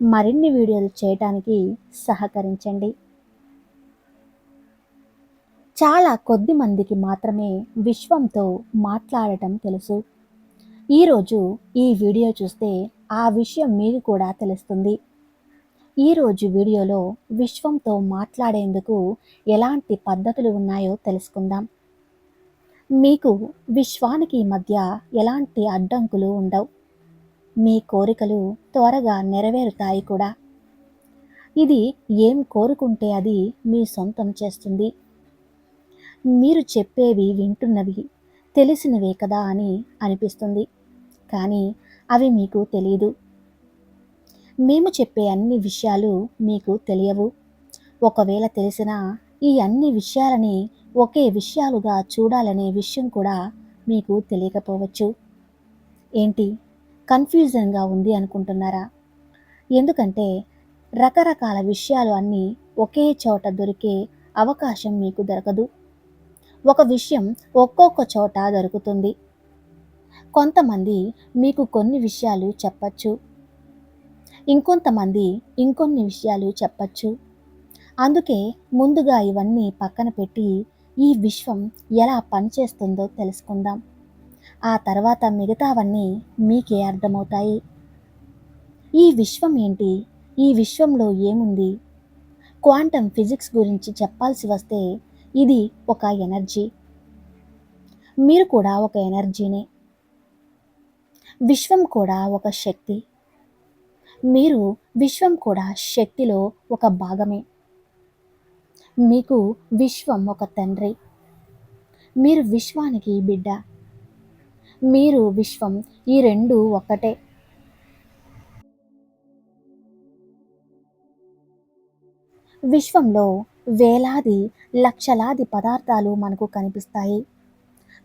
మరిన్ని వీడియోలు చేయటానికి సహకరించండి. చాలా కొద్ది మందికి మాత్రమే విశ్వంతో మాట్లాడటం తెలుసు. ఈరోజు ఈ వీడియో చూస్తే ఆ విషయం మీకు కూడా తెలుస్తుంది. ఈరోజు వీడియోలో విశ్వంతో మాట్లాడేందుకు ఎలాంటి పద్ధతులు ఉన్నాయో తెలుసుకుందాం. మీకు విశ్వానికి మధ్య ఎలాంటి అడ్డంకులు ఉండవు? మీ కోరికలు త్వరగా నెరవేరుతాయి కూడా. ఇది ఏం కోరుకుంటే అది మీ సొంతం చేస్తుంది. మీరు చెప్పేవి వింటున్నవి తెలిసినవే కదా అని అనిపిస్తుంది. కానీ అవి మీకు తెలియదు మేము చెప్పే అన్ని విషయాలు మీకు తెలియవు. ఒకవేళ తెలిసినా ఈ అన్ని విషయాలని ఒకే విషయాలుగా చూడాలనే విషయం కూడా మీకు తెలియకపోవచ్చు. ఏంటి? కన్ఫ్యూజన్గా ఉంది అనుకుంటున్నారా? ఎందుకంటే రకరకాల విషయాలు అన్నీ ఒకే చోట దొరికే అవకాశం మీకు దొరకదు. ఒక విషయం ఒక్కొక్క చోట దొరుకుతుంది. కొంతమంది మీకు కొన్ని విషయాలు చెప్పచ్చు. ఇంకొంతమంది ఇంకొన్ని విషయాలు చెప్పచ్చు. అందుకే ముందుగా ఇవన్నీ పక్కన పెట్టి ఈ విశ్వం ఎలా పనిచేస్తుందో తెలుసుకుందాం. ఆ తర్వాత మిగతావన్నీ మీకే అర్థమవుతాయి. ఈ విశ్వం ఏంటి? ఈ విశ్వంలో ఏముంది? క్వాంటమ్ ఫిజిక్స్ గురించి చెప్పాల్సి వస్తే ఇది ఒక ఎనర్జీ. మీరు కూడా ఒక ఎనర్జీనే. విశ్వం కూడా ఒక శక్తి. మీరు విశ్వం కూడా శక్తిలో ఒక భాగమే. మీకు విశ్వం ఒక తండ్రి. మీరు విశ్వానికి బిడ్డ. మీరు విశ్వం ఈ రెండు ఒకటే విశ్వంలో వేలాది లక్షలాది పదార్థాలు మనకు కనిపిస్తాయి.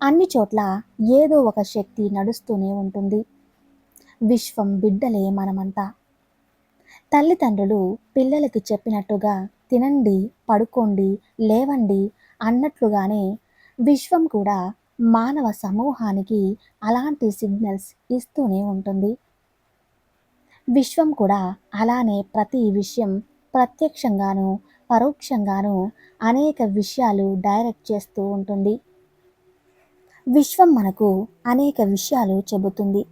అన్ని చోట్ల ఏదో ఒక శక్తి నడుస్తూనే ఉంటుంది. విశ్వం బిడ్డలే మనమంతా. తల్లిదండ్రులు పిల్లలకి చెప్పినట్టుగా తినండి పడుకోండి లేవండి అన్నట్లుగానే విశ్వం కూడా మానవ సమూహానికి అలాంటి సిగ్నల్స్ ఇస్తూనే ఉంటుంది. విశ్వం కూడా అలానే ప్రతి విషయం ప్రత్యక్షంగాను పరోక్షంగాను అనేక విషయాలు డైరెక్ట్ చేస్తూ ఉంటుంది. విశ్వం మనకు అనేక విషయాలు చెబుతుంది.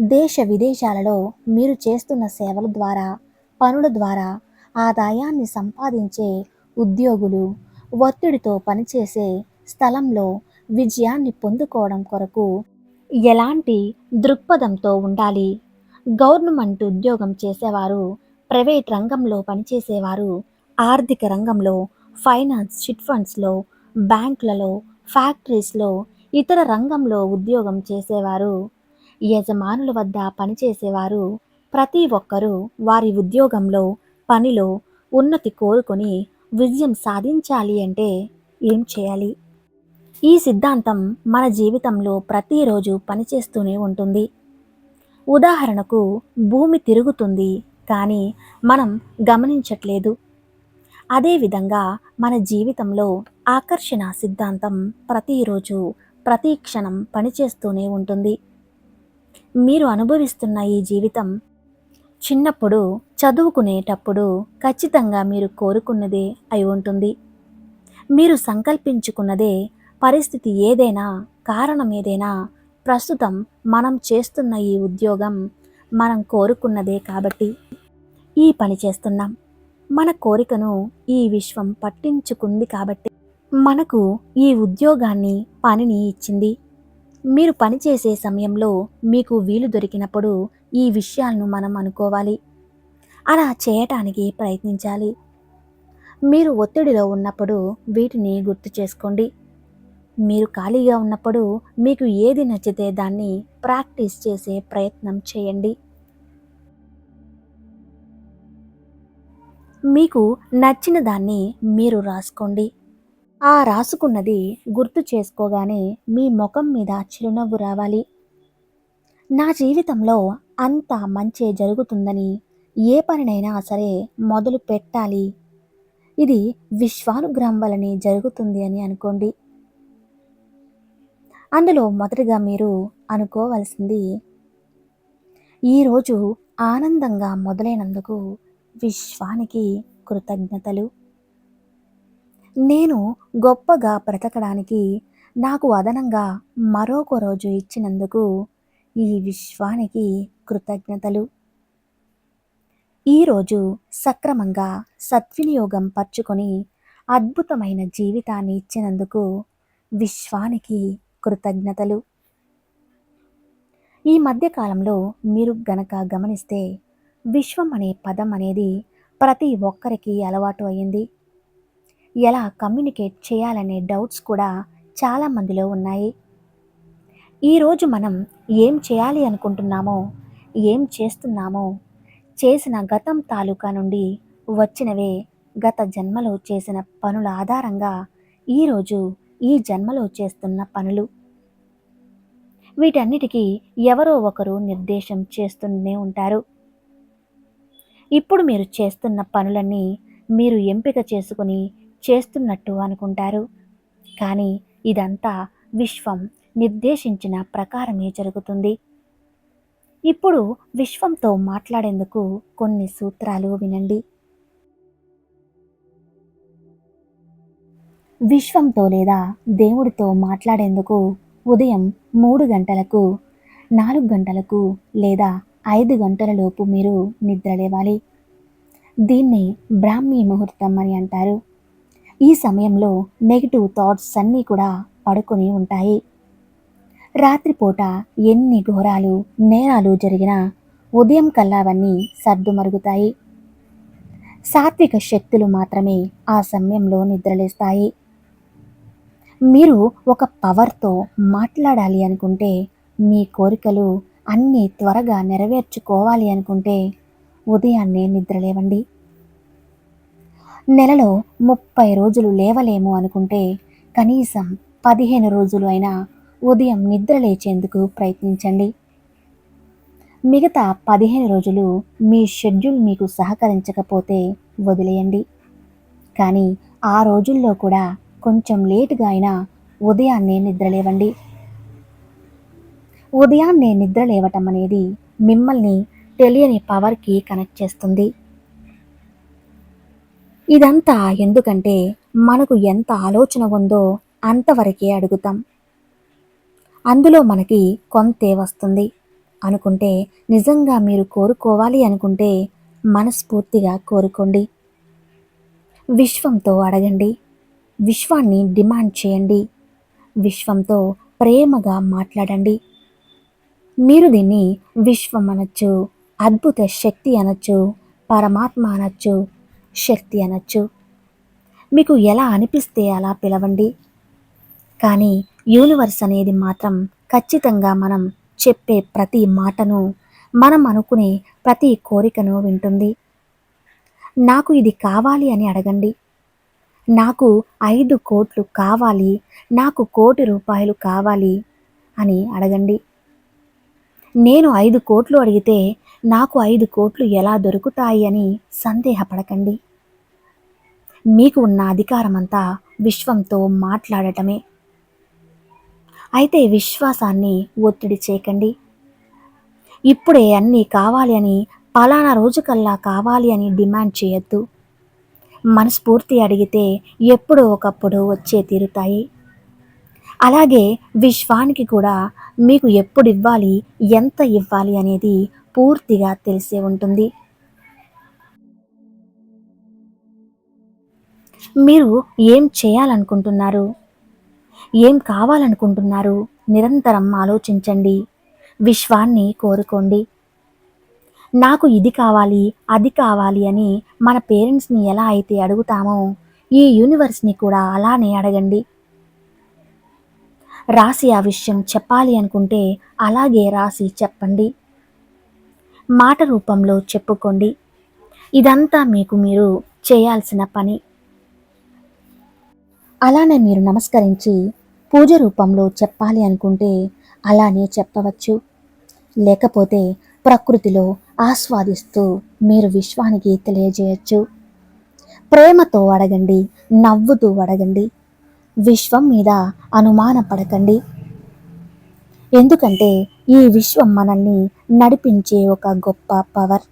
దేశ విదేశాలలో మీరు చేస్తున్న సేవల ద్వారా పనుల ద్వారా ఆదాయాన్ని సంపాదించే ఉద్యోగులు ఒత్తిడితో పనిచేసే స్థలంలో విజయాన్ని పొందుకోవడం కొరకు ఎలాంటి దృక్పథంతో ఉండాలి? గవర్నమెంట్ ఉద్యోగం చేసేవారు ప్రైవేట్ రంగంలో పనిచేసేవారు ఆర్థిక రంగంలో ఫైనాన్స్ చిట్ ఫండ్స్లో బ్యాంకులలో ఫ్యాక్టరీస్లో ఇతర రంగంలో ఉద్యోగం చేసేవారు. యజమానుల వద్ద పనిచేసేవారు ప్రతి ఒక్కరూ వారి ఉద్యోగంలో పనిలో ఉన్నతి కోరుకొని విజయం సాధించాలి అంటే ఏం చేయాలి? ఈ సిద్ధాంతం మన జీవితంలో ప్రతిరోజు పనిచేస్తూనే ఉంటుంది. ఉదాహరణకు భూమి తిరుగుతుంది కానీ మనం గమనించట్లేదు. అదేవిధంగా మన జీవితంలో ఆకర్షణ సిద్ధాంతం ప్రతిరోజు ప్రతి క్షణం పనిచేస్తూనే ఉంటుంది. మీరు అనుభవిస్తున్న ఈ జీవితం చిన్నప్పుడు చదువుకునేటప్పుడు ఖచ్చితంగా మీరు కోరుకున్నదే అయి ఉంటుంది. మీరు సంకల్పించుకున్నదే పరిస్థితి ఏదైనా కారణం ఏదైనా ప్రస్తుతం మనం చేస్తున్న ఈ ఉద్యోగం మనం కోరుకున్నదే కాబట్టి ఈ పని చేస్తున్నాం. మన కోరికను ఈ విశ్వం పట్టించుకుంది కాబట్టి మనకు ఈ ఉద్యోగాన్ని పనిని ఇచ్చింది. మీరు పనిచేసే సమయంలో మీకు వీలు దొరికినప్పుడు ఈ విషయాలను మనం అనుకోవాలి. అలా చేయటానికి ప్రయత్నించాలి. మీరు ఒత్తిడిలో ఉన్నప్పుడు వీటిని గుర్తు చేసుకోండి. మీరు ఖాళీగా ఉన్నప్పుడు మీకు ఏది నచ్చితే దాన్ని ప్రాక్టీస్ చేసే ప్రయత్నం చేయండి. మీకు నచ్చిన దాన్ని మీరు రాసుకోండి. ఆ రాసుకున్నది గుర్తు చేసుకోగానే మీ ముఖం మీద చిరునవ్వు రావాలి. నా జీవితంలో అంత మంచే జరుగుతుందని ఏ పనినైనా సరే మొదలు పెట్టాలి. ఇది విశ్వానుగ్రహం వలనే జరుగుతుంది అని అనుకోండి. అందులో మొదటిగా మీరు అనుకోవలసింది ఈరోజు ఆనందంగా మొదలైనందుకు విశ్వానికి కృతజ్ఞతలు. నేను గొప్పగా బ్రతకడానికి నాకు అదనంగా మరొక రోజు ఇచ్చినందుకు ఈ విశ్వానికి కృతజ్ఞతలు. ఈరోజు సక్రమంగా సద్వినియోగం పరుచుకొని అద్భుతమైన జీవితాన్ని ఇచ్చినందుకు విశ్వానికి కృతజ్ఞతలు. ఈ మధ్యకాలంలో మీరు గనక గమనిస్తే విశ్వం అనే పదం అనేది ప్రతి ఒక్కరికి అలవాటు అయింది. ఎలా కమ్యూనికేట్ చేయాలనే డౌట్స్ కూడా చాలా మందిలో ఉన్నాయి. ఈరోజు మనం ఏం చేయాలి అనుకుంటున్నామో ఏం చేస్తున్నామో చేసిన గతం తాలూకా నుండి వచ్చినవే గత జన్మలో చేసిన పనుల ఆధారంగా ఈరోజు ఈ జన్మలో చేస్తున్న పనులు. వీటన్నిటికీ ఎవరో ఒకరు నిర్దేశం చేస్తూనే ఉంటారు. ఇప్పుడు మీరు చేస్తున్న పనులన్నీ మీరు ఎంపిక చేసుకుని చేస్తున్నట్టు అనుకుంటారు. కానీ ఇదంతా విశ్వం నిర్దేశించిన ప్రకారమే జరుగుతుంది. ఇప్పుడు విశ్వంతో మాట్లాడేందుకు కొన్ని సూత్రాలు వినండి. విశ్వంతో లేదా దేవుడితో మాట్లాడేందుకు ఉదయం మూడు గంటలకు నాలుగు గంటలకు లేదా ఐదు గంటల లోపు మీరు నిద్రలేవాలి దీన్ని బ్రాహ్మీ ముహూర్తం అని అంటారు. ఈ సమయంలో నెగిటివ్ థాట్స్ అన్నీ కూడా పడుకొని ఉంటాయి. రాత్రిపూట ఎన్ని ఘోరాలు నేరాలు జరిగినా ఉదయం కల్లా అవన్నీ సర్దుమరుగుతాయి. సాత్విక శక్తులు మాత్రమే ఆ సమయంలో నిద్రలేస్తాయి. మీరు ఒక పవర్తో మాట్లాడాలి అనుకుంటే మీ కోరికలు అన్నీ త్వరగా నెరవేర్చుకోవాలి అనుకుంటే ఉదయాన్నే నిద్రలేవండి. నెలలో ముప్పై రోజులు లేవలేము అనుకుంటే కనీసం పదిహేను రోజులు అయినా ఉదయం నిద్ర లేచేందుకు ప్రయత్నించండి. మిగతా పదిహేను రోజులు మీ షెడ్యూల్ మీకు సహకరించకపోతే వదిలేయండి. కానీ ఆ రోజుల్లో కూడా కొంచెం లేటుగా అయినా ఉదయాన్నే నిద్రలేవండి. ఉదయాన్నే నిద్ర లేవటం అనేది మిమ్మల్ని తెలియని పవర్కి కనెక్ట్ చేస్తుంది. ఇదంతా ఎందుకంటే మనకు ఎంత ఆలోచన ఉందో అంతవరకే అడుగుతాం. అందులో మనకి కొంతే వస్తుంది. అనుకుంటే నిజంగా మీరు కోరుకోవాలి అనుకుంటే మనస్ఫూర్తిగా కోరుకోండి. విశ్వంతో అడగండి. విశ్వాన్ని డిమాండ్ చేయండి. విశ్వంతో ప్రేమగా మాట్లాడండి. మీరు దీన్ని విశ్వం అనొచ్చు అద్భుత శక్తి అనొచ్చు పరమాత్మ అనొచ్చు శక్తి అనొచ్చు. మీకు ఎలా అనిపిస్తే అలా పిలవండి. కానీ యూనివర్స్ అనేది మాత్రం ఖచ్చితంగా మనం చెప్పే ప్రతి మాటను మనం అనుకునే ప్రతి కోరికను వింటుంది. నాకు ఇది కావాలి అని అడగండి. నాకు ఐదు కోట్లు కావాలి నాకు కోటి రూపాయలు కావాలి అని అడగండి. నేను ఐదు కోట్లు అడిగితే నాకు ఐదు కోట్లు ఎలా దొరుకుతాయి అని సందేహపడకండి. మీకు ఉన్న అధికారమంతా విశ్వంతో మాట్లాడటమే. అయితే విశ్వాసాన్ని ఒత్తిడి చేయకండి. ఇప్పుడే అన్నీ కావాలి అని పలానా రోజుకల్లా కావాలి అని డిమాండ్ చేయొద్దు. మనస్ఫూర్తి అడిగితే ఎప్పుడో ఒకప్పుడు వచ్చే తీరుతాయి. అలాగే విశ్వానికి కూడా మీకు ఎప్పుడు ఇవ్వాలి ఎంత ఇవ్వాలి అనేది పూర్తిగా తెలిసే ఉంటుంది. మీరు ఏం చేయాలనుకుంటున్నారు? ఏం కావాలనుకుంటున్నారు? నిరంతరం ఆలోచించండి. విశ్వాన్ని కోరుకోండి. నాకు ఇది కావాలి అది కావాలి అని మన పేరెంట్స్ని ఎలా అయితే అడుగుతామో ఈ యూనివర్స్ని కూడా అలానే అడగండి. రాసి ఆ విషయం చెప్పాలి అనుకుంటే అలాగే రాసి చెప్పండి. మాట రూపంలో చెప్పుకోండి. ఇదంతా మీకు మీరు చేయాల్సిన పని. అలానే మీరు నమస్కరించి పూజ రూపంలో చెప్పాలి అనుకుంటే అలానే చెప్పవచ్చు. లేకపోతే ప్రకృతిలో ఆస్వాదిస్తూ మీరు విశ్వానికి తెలియజేయచ్చు. ప్రేమతో అడగండి నవ్వుతూ అడగండి విశ్వం మీద అనుమానపడకండి. ఎందుకంటే ఈ విశ్వం మనల్ని నడిపించే ఒక గొప్ప పవర్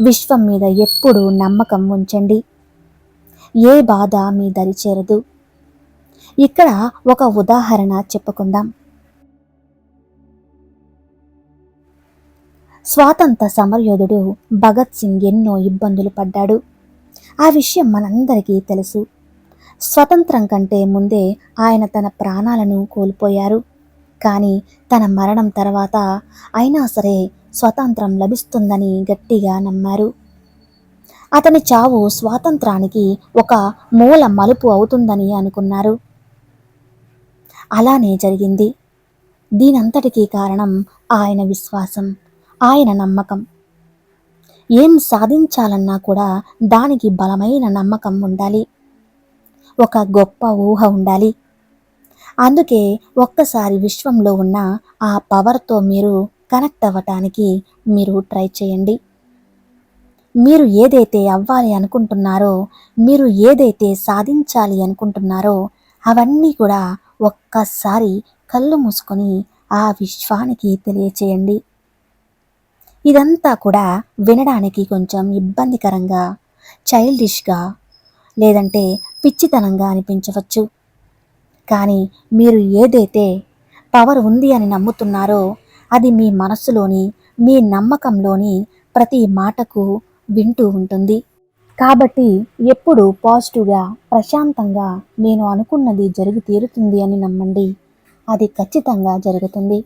విశ్వం మీద ఎప్పుడూ నమ్మకం ఉంచండి. ఏ బాధ మీ దరి చేరదు. ఇక్కడ ఒక ఉదాహరణ చెప్పుకుందాం. స్వాతంత్ర సమరయోధుడు భగత్ సింగ్ ఎన్నో ఇబ్బందులు పడ్డాడు. ఆ విషయం మనందరికీ తెలుసు. స్వతంత్రం కంటే ముందే ఆయన తన ప్రాణాలను కోల్పోయారు. కానీ తన మరణం తర్వాత అయినా సరే స్వతంత్రం లభిస్తుందని గట్టిగా నమ్మారు. అతని చావు స్వాతంత్రానికి ఒక మూల మలుపు అవుతుందని అనుకున్నారు. అలానే జరిగింది. దీనంతటికీ కారణం ఆయన విశ్వాసం ఆయన నమ్మకం. ఏం సాధించాలన్నా కూడా దానికి బలమైన నమ్మకం ఉండాలి. ఒక గొప్ప ఊహ ఉండాలి. అందుకే ఒక్కసారి విశ్వంలో ఉన్న ఆ పవర్తో మీరు కనెక్ట్ అవ్వటానికి మీరు ట్రై చేయండి. మీరు ఏదైతే అవ్వాలి అనుకుంటున్నారో మీరు ఏదైతే సాధించాలి అనుకుంటున్నారో అవన్నీ కూడా ఒక్కసారి కళ్ళు మూసుకొని ఆ విశ్వానికి తెలియచేయండి. ఇదంతా కూడా వినడానికి కొంచెం ఇబ్బందికరంగా చైల్డిష్గా లేదంటే పిచ్చితనంగా అనిపించవచ్చు. కానీ మీరు ఏదైతే పవర్ ఉంది అని నమ్ముతున్నారో అది మీ మనస్సులోని మీ నమ్మకంలోని ప్రతి మాటకు వింటూ ఉంటుంది. కాబట్టి ఎప్పుడు పాజిటివ్గా ప్రశాంతంగా నేను అనుకున్నది జరిగి తీరుతుంది అని నమ్మండి. అది ఖచ్చితంగా జరుగుతుంది.